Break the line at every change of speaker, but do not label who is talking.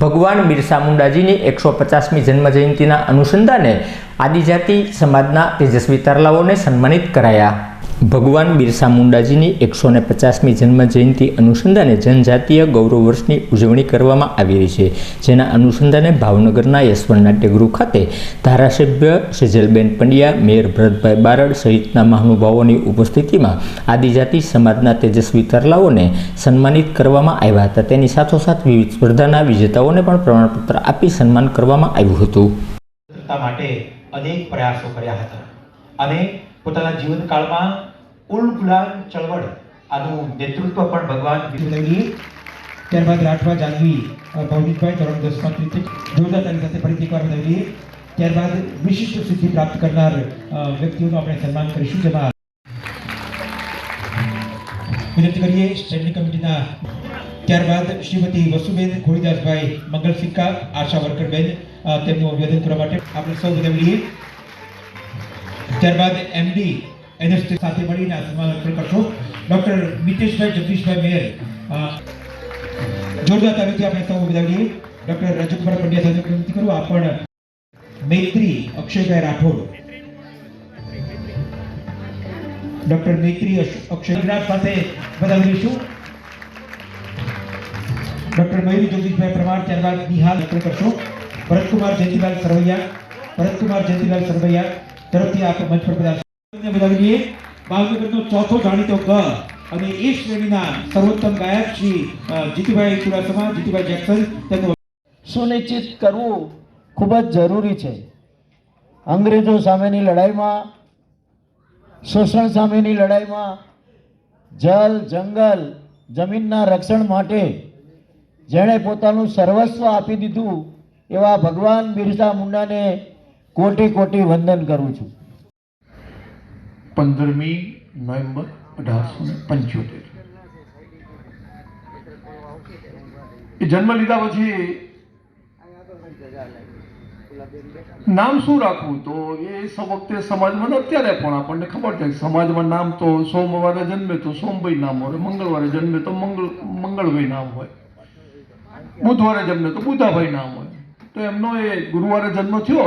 ભગવાન બિરસા મુંડાજીની એકસો પચાસમી જન્મજયંતિના અનુસંધાને આદિજાતિ સમાજના તેજસ્વી તરલાઓને સન્માનિત કરાયા. ભગવાન બિરસા મુંડાજીની એકસો ને પચાસમી જન્મજયંતિ અનુસંધાને જનજાતીય ગૌરવ વર્ષની ઉજવણી કરવામાં આવી રહી છે, જેના અનુસંધાને ભાવનગરના યશવંત નાટ્યગૃહ ખાતે ધારાસભ્ય સેજલબેન પંડ્યા, મેયર ભરતભાઈ બારડ સહિતના મહાનુભાવોની ઉપસ્થિતિમાં આદિજાતિ સમાજના તેજસ્વી તરલાઓને સન્માનિત કરવામાં આવ્યા હતા. તેની સાથોસાથ વિવિધ સ્પર્ધાના વિજેતાઓને પણ પ્રમાણપત્ર આપી સન્માન કરવામાં આવ્યું હતું.
માટે અનેક પ્રયાસો કર્યા હતા અને પોતાના જીવનકાળમાં ઉલ ગુલામ ચળવળ, આનું નેતૃત્વ પણ ભગવાન
લઈ ત્યારબાદ રાઠવા જાનવી ભૌમિકભાઈ ધોરણ દસમાં તૃતીય જોરદાર તારી સાથે ફરીથી એકવાર બનાવીએ ત્યારબાદ વિશિષ્ટ સિદ્ધિ પ્રાપ્ત કરનાર વ્યક્તિઓનું આપણે સન્માન કરીશું, જેમાં વિનંતી કરીએ સ્ટેન્ડિંગ કમિટીના. ત્યારબાદ શ્રીમતી વસુબેન ખોડીદાસભાઈ મંગલ સિક્કા આશા વર્કરબેન તેમનું અભિવાદન કરવા માટે આપણે સૌ વધાવીએ ત્યારબાદ એમડી એનએસટી સાથે મળીને આ કરશો. ડોક્ટર મિતેશભાઈ, જગદીશભાઈ મેયર જોરદાર તાલીમથી આપણે સૌ વધાવીએ ડોક્ટર રજતકુમાર પંડ્યા સાથે વિનંતી કરું, આ પણ મૈત્રી અક્ષયભાઈ રાઠોડ. ડોક્ટર મૈત્રી અશ- અક્ષય ગુજરાત સાથે વધાવી ડૉક્ટર ડોક્ટર મયુરી જગદીશભાઈ પ્રમાણ ત્યારબાદ નિહાલ અર્પણ કરશો. ભરતકુમાર જયંતિલાલ સરવૈયા, ભરતકુમાર જયંતિલાલ સરવૈયા તરફથી આપ મંચ પર વધાવી લઈએ ભાવનગરનો ચોથો જાણીતો ગ અને એ શ્રેણીના સર્વોત્તમ ગાયક શ્રી જીતુભાઈ ચુડાસમા, જીતુભાઈ જેક્સન તેમનું
સુનિશ્ચિત કરવું ખૂબ જ જરૂરી છે. અંગ્રેજો સામેની લડાઈમાં, શોષણ સામેની લડાઈમાં, જલ, જંગલ, જમીનના રક્ષણ માટે જેણે પોતાનું સર્વસ્વ આપી દીધું એવા ભગવાન બિરસા મુંડાને કોટી કોટી વંદન કરું છું.
પંદરમી નવેમ્બર અઢારસો પંચોતેર. જન્મ લીધા પછી નામ શું રાખવું? તો એ વખતે સમાજમાં અત્યારે પણ આપણને ખબર છે, સમાજમાં નામ તો સોમવારે જન્મે તો સોમભાઈ નામ હોય, મંગળવારે જન્મે તો મંગળ, મંગળભાઈ નામ હોય, બુધવારે જન્મે તો બુધાભાઈ નામ હોય. તો એમનો એ ગુરુવારે જન્મ થયો.